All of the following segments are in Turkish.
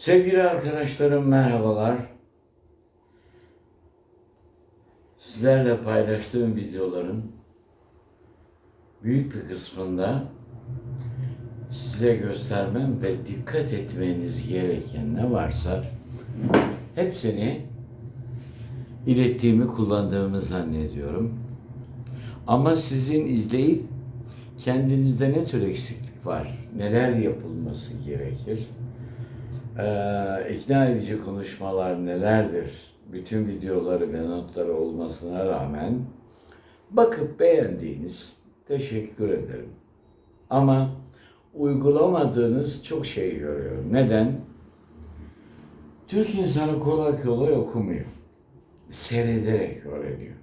Sevgili arkadaşlarım merhabalar. Sizlerle paylaştığım videoların büyük bir kısmında size göstermem ve dikkat etmeniz gereken ne varsa hepsini ilettiğimi kullandığımı zannediyorum. Ama sizin izleyip kendinizde ne tür eksiklik var, neler yapılması gerekir, ee, ikna edici konuşmalar nelerdir? Bütün videoları ve notları olmasına rağmen bakıp beğendiğiniz teşekkür ederim. Ama uygulamadığınız çok şey görüyorum. Neden? Türk insanı kolay kolay okumuyor. Seyrederek öğreniyor.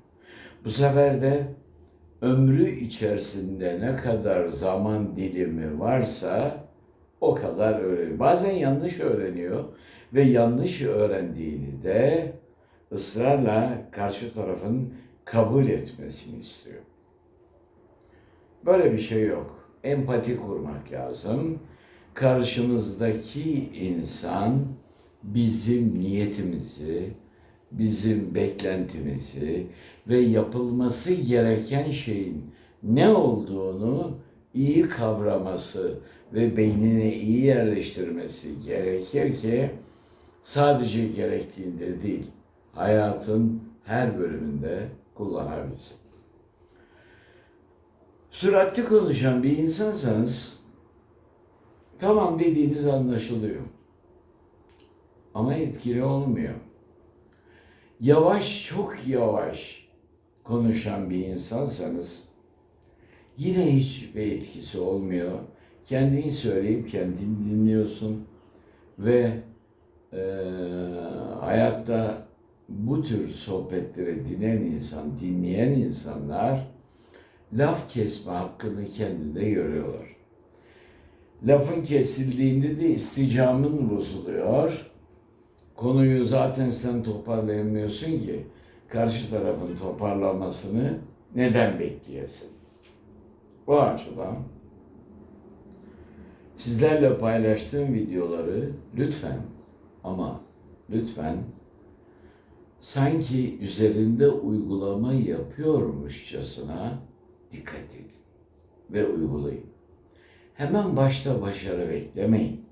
Bu sefer de ömrü içerisinde ne kadar zaman dilimi varsa o kadar öğreniyor. Bazen yanlış öğreniyor ve yanlış öğrendiğini de ısrarla karşı tarafın kabul etmesini istiyor. Böyle bir şey yok. Empati kurmak lazım. Karşımızdaki insan bizim niyetimizi, bizim beklentimizi ve yapılması gereken şeyin ne olduğunu iyi kavraması ve beynine iyi yerleştirmesi gerekir ki sadece gerektiğinde değil, hayatın her bölümünde kullanabilsin. Süratli konuşan bir insansanız tamam dediğiniz anlaşılıyor. Ama etkili olmuyor. Yavaş, çok yavaş konuşan bir insansanız yine hiçbir etkisi olmuyor. Kendini söyleyip kendini dinliyorsun ve e, hayatta bu tür sohbetleri dinleyen insan, dinleyen insanlar laf kesme hakkını kendinde görüyorlar. Lafın kesildiğinde de isticamın bozuluyor. Konuyu zaten sen toparlayamıyorsun ki karşı tarafın toparlamasını neden bekleyesin? Bu açıdan sizlerle paylaştığım videoları lütfen ama lütfen sanki üzerinde uygulama yapıyormuşçasına dikkat edin ve uygulayın. Hemen başta başarı beklemeyin.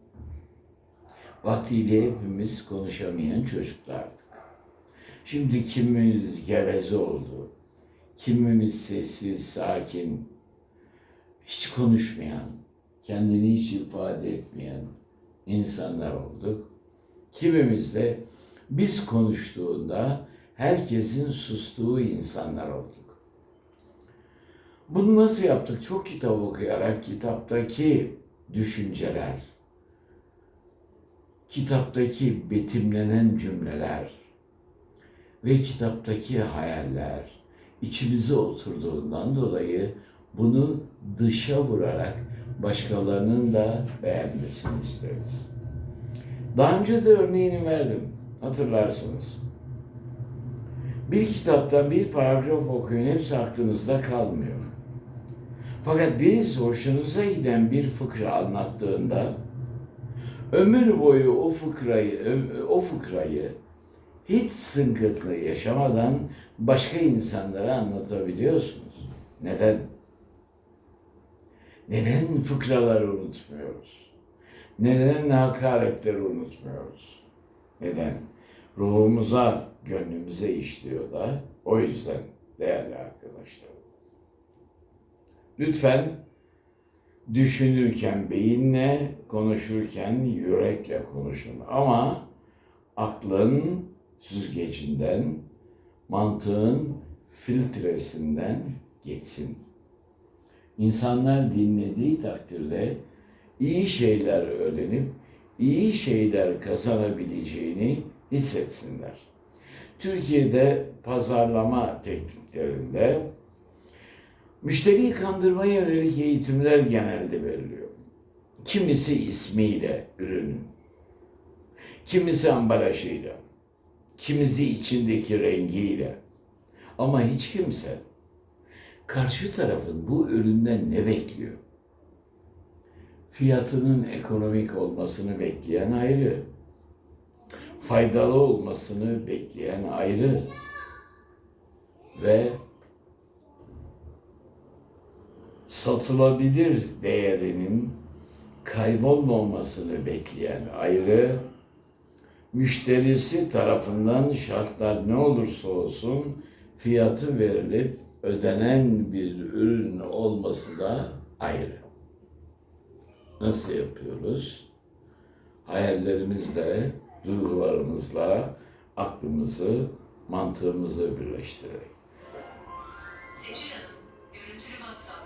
Vaktiyle hepimiz konuşamayan çocuklardık. Şimdi kimimiz geveze oldu, kimimiz sessiz, sakin, hiç konuşmayan, kendini hiç ifade etmeyen insanlar olduk. Kimimiz de biz konuştuğunda herkesin sustuğu insanlar olduk. Bunu nasıl yaptık? Çok kitap okuyarak kitaptaki düşünceler, kitaptaki betimlenen cümleler ve kitaptaki hayaller içimize oturduğundan dolayı bunu dışa vurarak başkalarının da beğenmesini isteriz. Daha önce de örneğini verdim. Hatırlarsınız. Bir kitaptan bir paragraf okuyun hepsi aklınızda kalmıyor. Fakat birisi hoşunuza giden bir fıkra anlattığında ömür boyu o fıkrayı o fıkrayı hiç sıkıntı yaşamadan başka insanlara anlatabiliyorsunuz. Neden? Neden fıkraları unutmuyoruz? Neden hakaretleri unutmuyoruz? Neden? Ruhumuza, gönlümüze işliyor da o yüzden değerli arkadaşlar. Lütfen düşünürken beyinle, konuşurken yürekle konuşun. Ama aklın süzgecinden, mantığın filtresinden geçsin. İnsanlar dinlediği takdirde iyi şeyler öğrenip iyi şeyler kazanabileceğini hissetsinler. Türkiye'de pazarlama tekniklerinde müşteriyi kandırmaya yönelik eğitimler genelde veriliyor. Kimisi ismiyle ürünün, kimisi ambalajıyla, kimisi içindeki rengiyle. Ama hiç kimse karşı tarafın bu üründen ne bekliyor? Fiyatının ekonomik olmasını bekleyen ayrı. faydalı olmasını bekleyen ayrı ve satılabilir değerinin kaybolmamasını bekleyen ayrı, müşterisi tarafından şartlar ne olursa olsun fiyatı verilip ödenen bir ürün olması da ayrı. Nasıl yapıyoruz? Hayallerimizle, duygularımızla aklımızı, mantığımızı birleştirerek. Seçil Hanım, görüntülü WhatsApp.